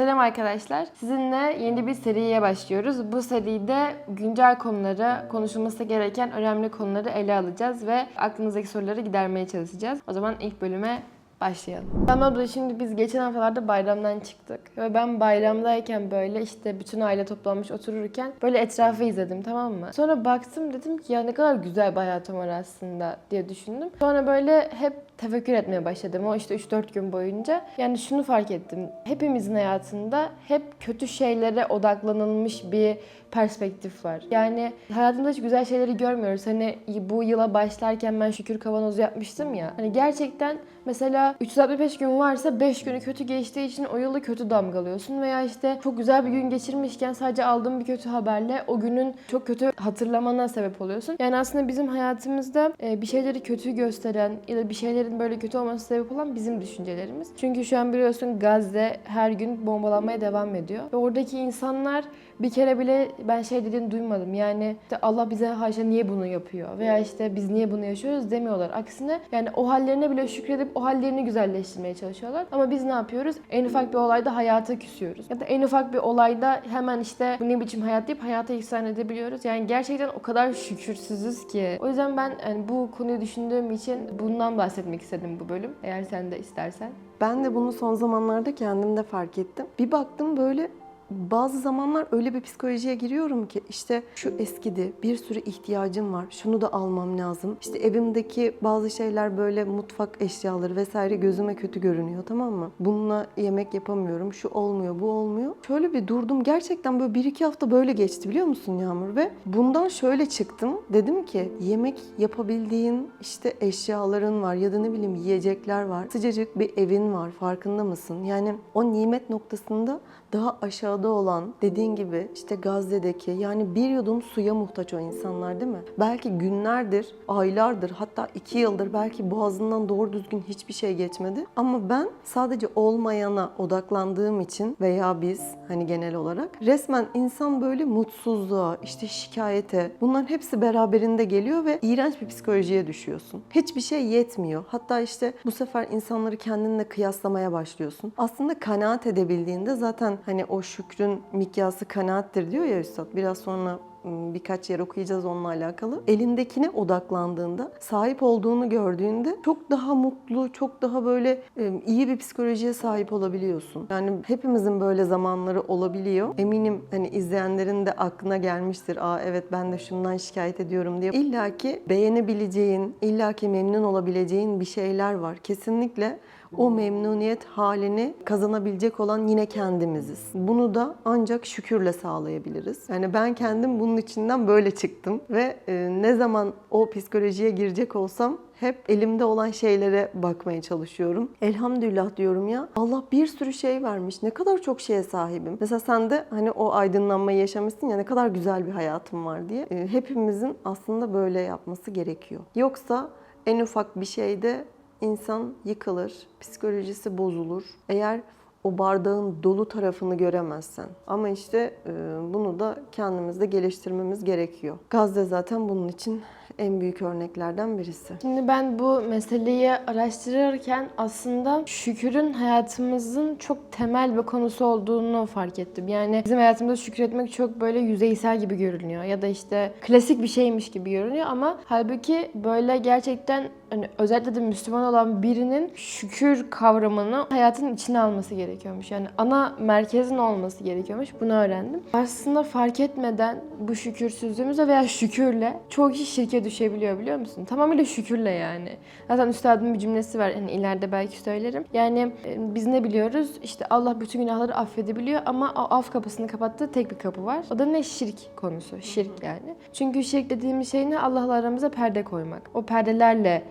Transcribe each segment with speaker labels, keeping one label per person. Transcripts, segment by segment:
Speaker 1: Selam arkadaşlar. Sizinle yeni bir seriye başlıyoruz. Bu seride güncel konuları, konuşulması gereken önemli konuları ele alacağız ve aklınızdaki soruları gidermeye çalışacağız. O zaman ilk bölüme başlayalım. Tamam abla şimdi biz geçen haftalarda bayramdan çıktık. Ve ben bayramdayken böyle işte bütün aile toplanmış otururken böyle etrafı izledim tamam mı? Sonra baktım dedim ki ya ne kadar güzel bir hayatım var aslında diye düşündüm. Sonra böyle hep tefekkür etmeye başladım o işte 3-4 gün boyunca. Yani şunu fark ettim. Hepimizin hayatında hep kötü şeylere odaklanılmış bir perspektif var. Yani hayatımda hiç güzel şeyleri görmüyoruz. Hani bu yıla başlarken ben şükür kavanozu yapmıştım ya. Hani gerçekten mesela 365 gün varsa 5 günü kötü geçtiği için o yılı kötü damgalıyorsun veya işte çok güzel bir gün geçirmişken sadece aldığın bir kötü haberle o günün çok kötü hatırlamana sebep oluyorsun. Yani aslında bizim hayatımızda e, bir şeyleri kötü gösteren ya da bir şeylerin böyle kötü olması sebep olan bizim düşüncelerimiz. Çünkü şu an biliyorsun Gazze her gün bombalanmaya devam ediyor. Ve oradaki insanlar bir kere bile ben şey dediğini duymadım. Yani işte Allah bize haşa niye bunu yapıyor veya işte biz niye bunu yaşıyoruz demiyorlar. Aksine yani o hallerine bile şükredip o hallerini güzelleştirmeye çalışıyorlar. Ama biz ne yapıyoruz? En ufak bir olayda hayata küsüyoruz. Ya da en ufak bir olayda hemen işte bu ne biçim hayat deyip hayata ihsan edebiliyoruz. Yani gerçekten o kadar şükürsüzüz ki. O yüzden ben yani bu konuyu düşündüğüm için bundan bahsetmek istedim bu bölüm. Eğer sen de istersen.
Speaker 2: Ben de bunu son zamanlarda kendimde fark ettim. Bir baktım böyle bazı zamanlar öyle bir psikolojiye giriyorum ki işte şu eskidi, bir sürü ihtiyacım var, şunu da almam lazım. İşte evimdeki bazı şeyler böyle mutfak eşyaları vesaire gözüme kötü görünüyor tamam mı? Bununla yemek yapamıyorum, şu olmuyor, bu olmuyor. Şöyle bir durdum, gerçekten böyle bir iki hafta böyle geçti biliyor musun Yağmur? Ve bundan şöyle çıktım, dedim ki yemek yapabildiğin işte eşyaların var ya da ne bileyim yiyecekler var. Sıcacık bir evin var, farkında mısın? Yani o nimet noktasında daha aşağıda olan dediğin gibi işte Gazze'deki yani bir yudum suya muhtaç o insanlar değil mi? Belki günlerdir, aylardır hatta iki yıldır belki boğazından doğru düzgün hiçbir şey geçmedi. Ama ben sadece olmayana odaklandığım için veya biz hani genel olarak resmen insan böyle mutsuzluğa, işte şikayete bunların hepsi beraberinde geliyor ve iğrenç bir psikolojiye düşüyorsun. Hiçbir şey yetmiyor. Hatta işte bu sefer insanları kendinle kıyaslamaya başlıyorsun. Aslında kanaat edebildiğinde zaten hani o şükrün mikyası kanaattir diyor ya Üstad. Biraz sonra ım, birkaç yer okuyacağız onunla alakalı. Elindekine odaklandığında, sahip olduğunu gördüğünde çok daha mutlu, çok daha böyle ım, iyi bir psikolojiye sahip olabiliyorsun. Yani hepimizin böyle zamanları olabiliyor. Eminim hani izleyenlerin de aklına gelmiştir. Aa evet ben de şundan şikayet ediyorum diye. İlla ki beğenebileceğin, illa ki memnun olabileceğin bir şeyler var. Kesinlikle o memnuniyet halini kazanabilecek olan yine kendimiziz. Bunu da ancak şükürle sağlayabiliriz. Yani ben kendim bunun içinden böyle çıktım ve e, ne zaman o psikolojiye girecek olsam hep elimde olan şeylere bakmaya çalışıyorum. Elhamdülillah diyorum ya. Allah bir sürü şey vermiş. Ne kadar çok şeye sahibim. Mesela sen de hani o aydınlanmayı yaşamışsın ya ne kadar güzel bir hayatım var diye. E, Hepimizin aslında böyle yapması gerekiyor. Yoksa en ufak bir şeyde insan yıkılır, psikolojisi bozulur. Eğer o bardağın dolu tarafını göremezsen. Ama işte e, bunu da kendimizde geliştirmemiz gerekiyor. Gazze zaten bunun için en büyük örneklerden birisi.
Speaker 1: Şimdi ben bu meseleyi araştırırken aslında şükürün hayatımızın çok temel bir konusu olduğunu fark ettim. Yani bizim hayatımızda şükretmek çok böyle yüzeysel gibi görünüyor ya da işte klasik bir şeymiş gibi görünüyor ama halbuki böyle gerçekten hani özellikle de Müslüman olan birinin şükür kavramını hayatın içine alması gerekiyormuş. Yani ana merkezin olması gerekiyormuş. Bunu öğrendim. Aslında fark etmeden bu şükürsüzlüğümüzle veya şükürle çoğu kişi şirke düşebiliyor biliyor musun? Tamamıyla şükürle yani. Zaten üstadın bir cümlesi var. Hani ileride belki söylerim. Yani e, biz ne biliyoruz? İşte Allah bütün günahları affedebiliyor ama o af kapısını kapattığı tek bir kapı var. O da ne? Şirk konusu. Şirk yani. Çünkü şirk dediğimiz şey ne? Allah'la aramıza perde koymak. O perdelerle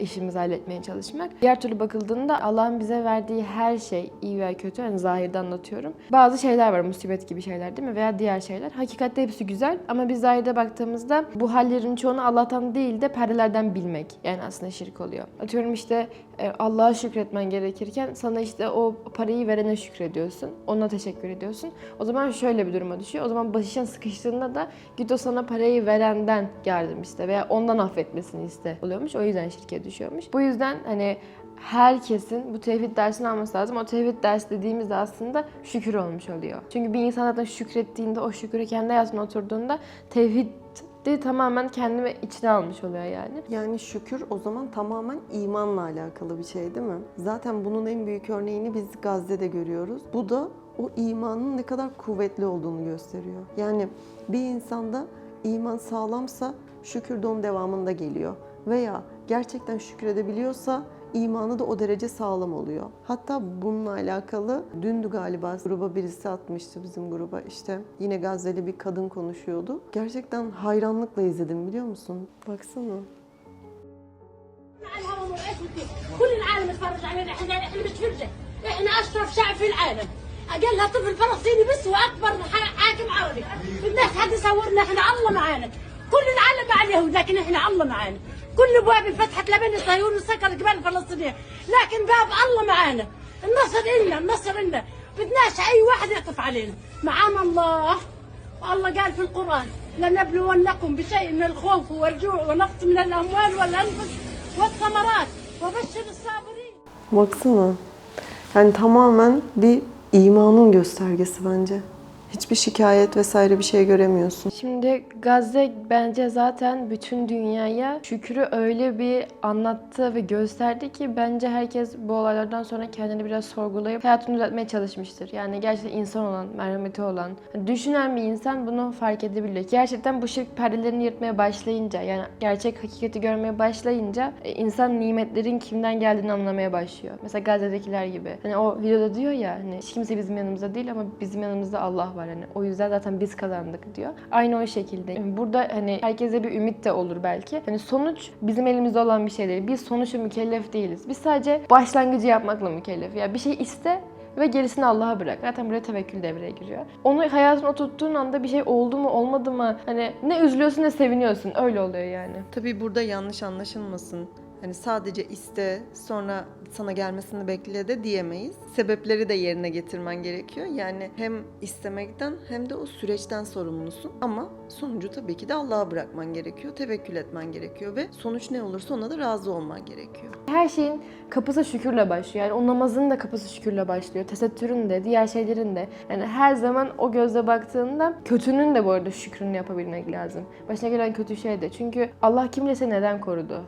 Speaker 1: işimizi halletmeye çalışmak. Diğer türlü bakıldığında Allah'ın bize verdiği her şey iyi veya kötü yani zahirde anlatıyorum. Bazı şeyler var musibet gibi şeyler değil mi veya diğer şeyler. Hakikatte hepsi güzel ama biz zahirde baktığımızda bu hallerin çoğunu Allah'tan değil de perdelerden bilmek yani aslında şirk oluyor. Atıyorum işte e, Allah'a şükretmen gerekirken sana işte o parayı verene şükrediyorsun. Ona teşekkür ediyorsun. O zaman şöyle bir duruma düşüyor. O zaman başın sıkıştığında da git o sana parayı verenden yardım iste veya ondan affetmesini iste oluyormuş. O yüzden şirke düşüyormuş. Bu yüzden hani herkesin bu tevhid dersini alması lazım. O tevhid dersi dediğimizde aslında şükür olmuş oluyor. Çünkü bir insan zaten şükrettiğinde, o şükürü kendi hayatına oturduğunda tevhid de tamamen kendime içine almış oluyor yani.
Speaker 2: Yani şükür o zaman tamamen imanla alakalı bir şey değil mi? Zaten bunun en büyük örneğini biz Gazze'de görüyoruz. Bu da o imanın ne kadar kuvvetli olduğunu gösteriyor. Yani bir insanda iman sağlamsa şükür de onun devamında geliyor. Veya gerçekten şükredebiliyorsa imanı da o derece sağlam oluyor. Hatta bununla alakalı dündü galiba gruba birisi atmıştı bizim gruba işte yine Gazze'li bir kadın konuşuyordu. Gerçekten hayranlıkla izledim biliyor musun? Baksana.
Speaker 3: على الهواء وعيشتي كل العالم يتفرج علينا احنا احنا مش فرجه احنا اشرف شعب في العالم اقلها طفل فلسطيني بس واكبر ح- حاكم عربي بدناش حد يصورنا احنا الله معانا كل العالم مع اليهود لكن إحنا الله معانا. كل ابواب انفتحت لبني صهيون وسكر الجبال الفلسطينيه لكن باب الله معانا. النصر إلنا النصر إلنا. بدناش أي واحد يعطف علينا. معانا الله. والله قال في القرآن لنبلونكم بشيء من الخوف والجوع ونقص من الأموال والأنفس والثمرات. وبشر الصابرين.
Speaker 2: Baksana. Yani tamamen bir imanın göstergesi bence. Hiçbir şikayet vesaire bir şey göremiyorsun.
Speaker 1: Şimdi Gazze bence zaten bütün dünyaya şükrü öyle bir anlattı ve gösterdi ki bence herkes bu olaylardan sonra kendini biraz sorgulayıp hayatını düzeltmeye çalışmıştır. Yani gerçekten insan olan, merhameti olan, düşünen bir insan bunu fark edebilir. Gerçekten bu şirk perdelerini yırtmaya başlayınca, yani gerçek hakikati görmeye başlayınca e, insan nimetlerin kimden geldiğini anlamaya başlıyor. Mesela Gazze'dekiler gibi. Hani o videoda diyor ya hani hiç kimse bizim yanımızda değil ama bizim yanımızda Allah var. Hani o yüzden zaten biz kazandık diyor. Aynı o şekilde. Burada hani herkese bir ümit de olur belki. Hani sonuç bizim elimizde olan bir şey değil. Biz sonuçla mükellef değiliz. Biz sadece başlangıcı yapmakla mükellef. Ya bir şey iste ve gerisini Allah'a bırak. Zaten buraya tevekkül devreye giriyor. Onu hayatına oturttuğun anda bir şey oldu mu olmadı mı hani ne üzülüyorsun ne seviniyorsun. Öyle oluyor yani.
Speaker 2: Tabii burada yanlış anlaşılmasın. Hani sadece iste sonra sana gelmesini bekle de diyemeyiz. Sebepleri de yerine getirmen gerekiyor. Yani hem istemekten hem de o süreçten sorumlusun. Ama sonucu tabii ki de Allah'a bırakman gerekiyor. Tevekkül etmen gerekiyor ve sonuç ne olursa ona da razı olman gerekiyor.
Speaker 1: Her şeyin kapısı şükürle başlıyor. Yani o namazın da kapısı şükürle başlıyor. Tesettürün de, diğer şeylerin de. Yani her zaman o gözle baktığında kötünün de bu arada şükrünü yapabilmek lazım. Başına gelen kötü şey de. Çünkü Allah kim seni neden korudu?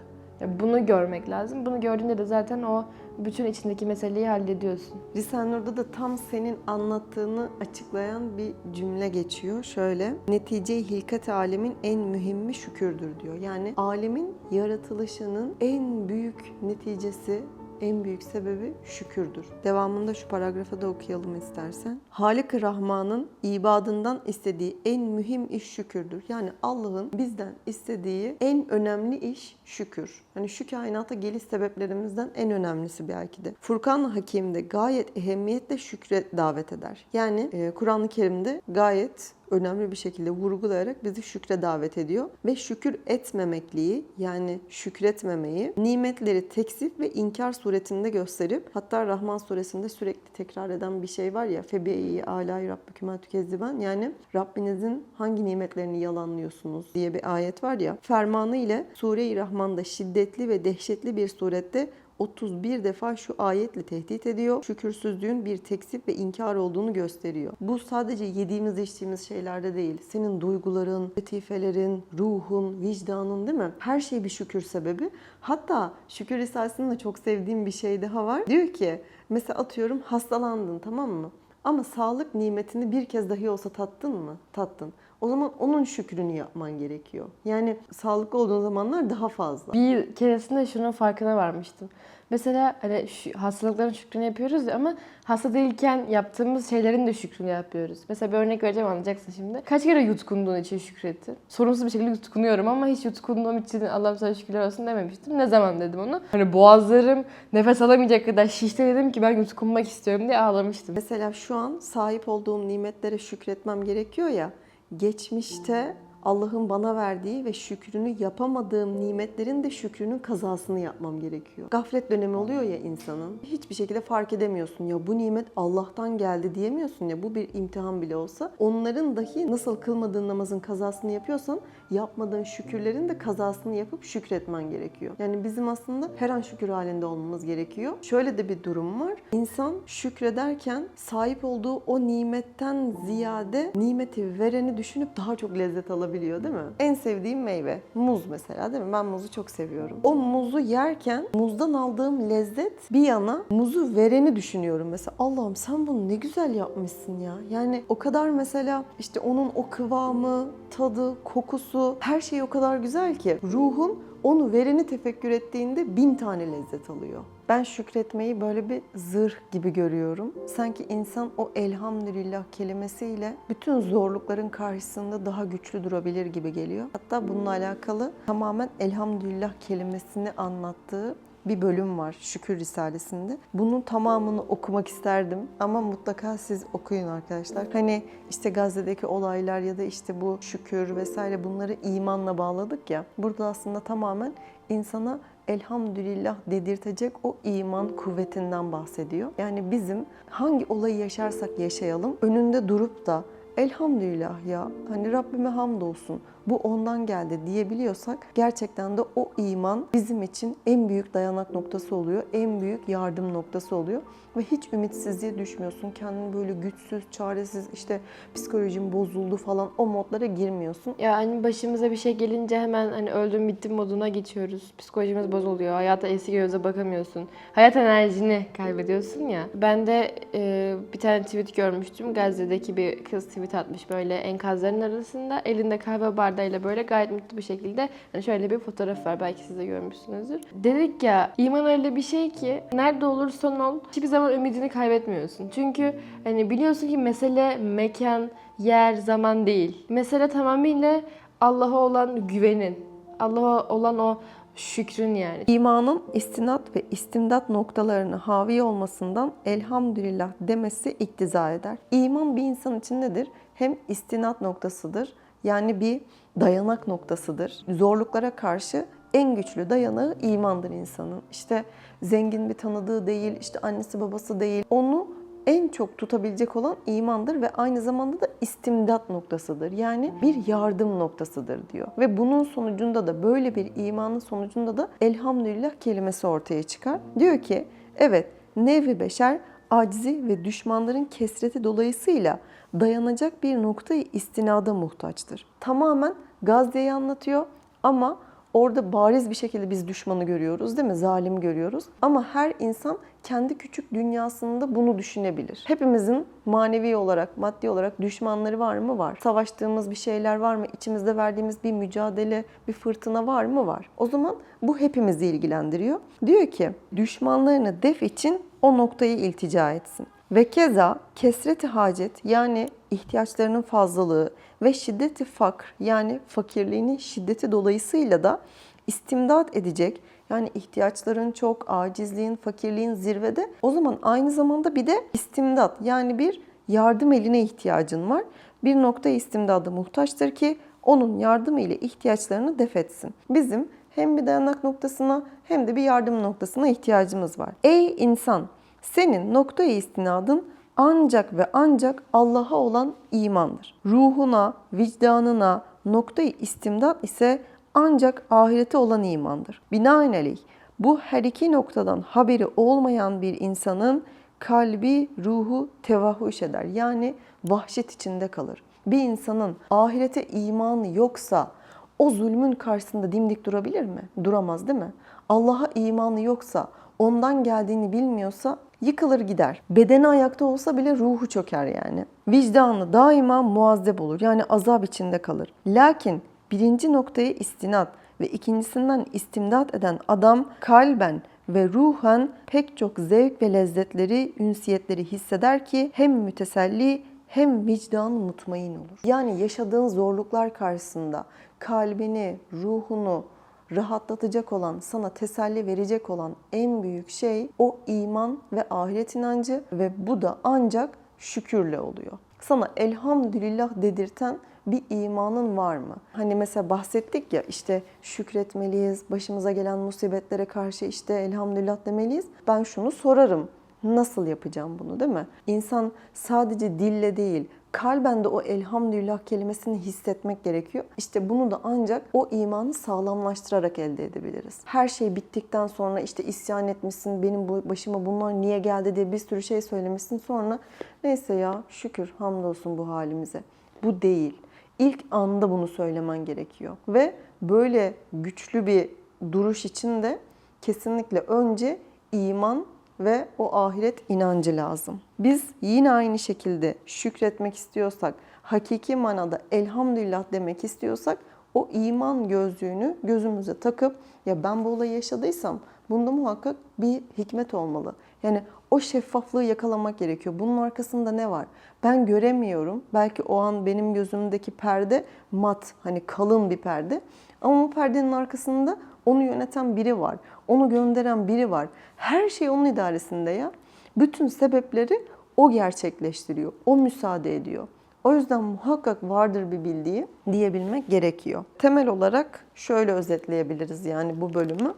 Speaker 1: Bunu görmek lazım. Bunu gördüğünde de zaten o bütün içindeki meseleyi hallediyorsun.
Speaker 2: Risale Nur'da da tam senin anlattığını açıklayan bir cümle geçiyor. Şöyle, netice-i hilkat alemin en mühimmi şükürdür diyor. Yani alemin yaratılışının en büyük neticesi en büyük sebebi şükürdür. Devamında şu paragrafı da okuyalım istersen. Halik-i Rahman'ın ibadından istediği en mühim iş şükürdür. Yani Allah'ın bizden istediği en önemli iş şükür. Hani şu kainata geliş sebeplerimizden en önemlisi belki de. Furkan Hakim de gayet ehemmiyetle şükre davet eder. Yani e, Kur'an-ı Kerim'de gayet önemli bir şekilde vurgulayarak bizi şükre davet ediyor. Ve şükür etmemekliği yani şükretmemeyi nimetleri teksif ve inkar suretinde gösterip hatta Rahman suresinde sürekli tekrar eden bir şey var ya febiyi alay rabbikuma tükezziben yani Rabbinizin hangi nimetlerini yalanlıyorsunuz diye bir ayet var ya fermanı ile Sure-i Rahman'da şiddetli ve dehşetli bir surette 31 defa şu ayetle tehdit ediyor. Şükürsüzlüğün bir teksip ve inkar olduğunu gösteriyor. Bu sadece yediğimiz içtiğimiz şeylerde değil. Senin duyguların, latifelerin, ruhun, vicdanın değil mi? Her şey bir şükür sebebi. Hatta şükür risalesinde çok sevdiğim bir şey daha var. Diyor ki mesela atıyorum hastalandın tamam mı? Ama sağlık nimetini bir kez dahi olsa tattın mı? Tattın. O zaman onun şükrünü yapman gerekiyor. Yani sağlıklı olduğun zamanlar daha fazla.
Speaker 1: Bir keresinde şunun farkına varmıştım. Mesela hani şu hastalıkların şükrünü yapıyoruz ya ama hasta değilken yaptığımız şeylerin de şükrünü yapıyoruz. Mesela bir örnek vereceğim anlayacaksın şimdi. Kaç kere yutkunduğun için şükrettin? Sorunsuz bir şekilde yutkunuyorum ama hiç yutkunduğum için Allah'ım sana şükürler olsun dememiştim. Ne zaman dedim onu? Hani boğazlarım nefes alamayacak kadar şişti dedim ki ben yutkunmak istiyorum diye ağlamıştım.
Speaker 2: Mesela şu an sahip olduğum nimetlere şükretmem gerekiyor ya. Geçmişte Allah'ın bana verdiği ve şükrünü yapamadığım nimetlerin de şükrünün kazasını yapmam gerekiyor. Gaflet dönemi oluyor ya insanın. Hiçbir şekilde fark edemiyorsun. Ya bu nimet Allah'tan geldi diyemiyorsun ya. Bu bir imtihan bile olsa. Onların dahi nasıl kılmadığın namazın kazasını yapıyorsan yapmadığın şükürlerin de kazasını yapıp şükretmen gerekiyor. Yani bizim aslında her an şükür halinde olmamız gerekiyor. Şöyle de bir durum var. İnsan şükrederken sahip olduğu o nimetten ziyade nimeti vereni düşünüp daha çok lezzet alabiliyor değil mi? En sevdiğim meyve muz mesela değil mi? Ben muzu çok seviyorum. O muzu yerken muzdan aldığım lezzet bir yana muzu vereni düşünüyorum mesela. Allah'ım sen bunu ne güzel yapmışsın ya. Yani o kadar mesela işte onun o kıvamı, tadı, kokusu her şey o kadar güzel ki ruhun onu vereni tefekkür ettiğinde bin tane lezzet alıyor. Ben şükretmeyi böyle bir zırh gibi görüyorum. Sanki insan o elhamdülillah kelimesiyle bütün zorlukların karşısında daha güçlü durabilir gibi geliyor. Hatta bununla alakalı tamamen elhamdülillah kelimesini anlattığı bir bölüm var Şükür Risalesi'nde. Bunun tamamını okumak isterdim ama mutlaka siz okuyun arkadaşlar. Hani işte Gazze'deki olaylar ya da işte bu şükür vesaire bunları imanla bağladık ya. Burada aslında tamamen insana elhamdülillah dedirtecek o iman kuvvetinden bahsediyor. Yani bizim hangi olayı yaşarsak yaşayalım önünde durup da elhamdülillah ya hani Rabbime hamdolsun bu ondan geldi diyebiliyorsak gerçekten de o iman bizim için en büyük dayanak noktası oluyor. En büyük yardım noktası oluyor. Ve hiç ümitsizliğe düşmüyorsun. Kendini böyle güçsüz, çaresiz, işte psikolojin bozuldu falan o modlara girmiyorsun.
Speaker 1: Ya hani başımıza bir şey gelince hemen hani öldüm bittim moduna geçiyoruz. Psikolojimiz bozuluyor. Hayata eski gözle bakamıyorsun. Hayat enerjini kaybediyorsun ya. Ben de e, bir tane tweet görmüştüm. Gazze'deki bir kız tweet atmış böyle enkazların arasında. Elinde kahve bardağıyla böyle gayet mutlu bir şekilde. Hani şöyle bir fotoğraf var. Belki siz de görmüşsünüzdür. Dedik ya iman öyle bir şey ki nerede olursan ol hiçbir zaman ümidini kaybetmiyorsun. Çünkü hani biliyorsun ki mesele mekan, yer, zaman değil. Mesele tamamıyla Allah'a olan güvenin. Allah'a olan o şükrün yani.
Speaker 2: İmanın istinat ve istimdat noktalarını havi olmasından elhamdülillah demesi iktiza eder. İman bir insan için nedir? Hem istinat noktasıdır. Yani bir dayanak noktasıdır. Zorluklara karşı en güçlü dayanağı imandır insanın. İşte zengin bir tanıdığı değil, işte annesi babası değil. Onu en çok tutabilecek olan imandır ve aynı zamanda da istimdat noktasıdır. Yani bir yardım noktasıdır diyor. Ve bunun sonucunda da böyle bir imanın sonucunda da elhamdülillah kelimesi ortaya çıkar. Diyor ki evet nevi beşer acizi ve düşmanların kesreti dolayısıyla dayanacak bir noktayı istinada muhtaçtır. Tamamen Gazze'yi anlatıyor ama Orada bariz bir şekilde biz düşmanı görüyoruz değil mi? Zalim görüyoruz. Ama her insan kendi küçük dünyasında bunu düşünebilir. Hepimizin manevi olarak, maddi olarak düşmanları var mı? Var. Savaştığımız bir şeyler var mı? İçimizde verdiğimiz bir mücadele, bir fırtına var mı? Var. O zaman bu hepimizi ilgilendiriyor. Diyor ki düşmanlarını def için o noktayı iltica etsin. Ve keza kesreti hacet yani ihtiyaçlarının fazlalığı ve şiddeti fakr yani fakirliğinin şiddeti dolayısıyla da istimdat edecek yani ihtiyaçların çok, acizliğin, fakirliğin zirvede o zaman aynı zamanda bir de istimdat yani bir yardım eline ihtiyacın var. Bir nokta istimdada muhtaçtır ki onun yardımı ile ihtiyaçlarını def etsin. Bizim hem bir dayanak noktasına hem de bir yardım noktasına ihtiyacımız var. Ey insan! Senin noktayı istinadın ancak ve ancak Allah'a olan imandır. Ruhuna, vicdanına noktayı istimdat ise ancak ahirete olan imandır. Binaenaleyh bu her iki noktadan haberi olmayan bir insanın kalbi, ruhu tevahhüş eder. Yani vahşet içinde kalır. Bir insanın ahirete imanı yoksa o zulmün karşısında dimdik durabilir mi? Duramaz değil mi? Allah'a imanı yoksa, ondan geldiğini bilmiyorsa yıkılır gider. Bedeni ayakta olsa bile ruhu çöker yani. Vicdanı daima muazzeb olur. Yani azap içinde kalır. Lakin birinci noktaya istinat ve ikincisinden istimdat eden adam kalben ve ruhen pek çok zevk ve lezzetleri, ünsiyetleri hisseder ki hem müteselli hem vicdan mutmain olur. Yani yaşadığın zorluklar karşısında kalbini, ruhunu rahatlatacak olan, sana teselli verecek olan en büyük şey o iman ve ahiret inancı ve bu da ancak şükürle oluyor. sana elhamdülillah dedirten bir imanın var mı? Hani mesela bahsettik ya işte şükretmeliyiz, başımıza gelen musibetlere karşı işte elhamdülillah demeliyiz. Ben şunu sorarım. Nasıl yapacağım bunu değil mi? İnsan sadece dille değil, kalben de o elhamdülillah kelimesini hissetmek gerekiyor. İşte bunu da ancak o imanı sağlamlaştırarak elde edebiliriz. Her şey bittikten sonra işte isyan etmişsin, benim başıma bunlar niye geldi diye bir sürü şey söylemişsin. Sonra neyse ya şükür hamdolsun bu halimize. Bu değil. İlk anda bunu söylemen gerekiyor. Ve böyle güçlü bir duruş için de kesinlikle önce iman ve o ahiret inancı lazım. Biz yine aynı şekilde şükretmek istiyorsak, hakiki manada elhamdülillah demek istiyorsak o iman gözlüğünü gözümüze takıp ya ben bu olayı yaşadıysam bunda muhakkak bir hikmet olmalı. Yani o şeffaflığı yakalamak gerekiyor. Bunun arkasında ne var? Ben göremiyorum. Belki o an benim gözümdeki perde mat, hani kalın bir perde. Ama bu perdenin arkasında onu yöneten biri var. Onu gönderen biri var. Her şey onun idaresinde ya. Bütün sebepleri o gerçekleştiriyor. O müsaade ediyor. O yüzden muhakkak vardır bir bildiği diyebilmek gerekiyor. Temel olarak şöyle özetleyebiliriz yani bu bölümü.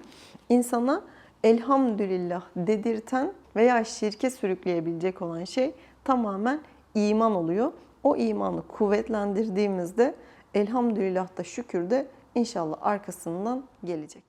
Speaker 2: İnsana elhamdülillah dedirten veya şirke sürükleyebilecek olan şey tamamen iman oluyor. O imanı kuvvetlendirdiğimizde elhamdülillah da şükür de inşallah arkasından gelecek.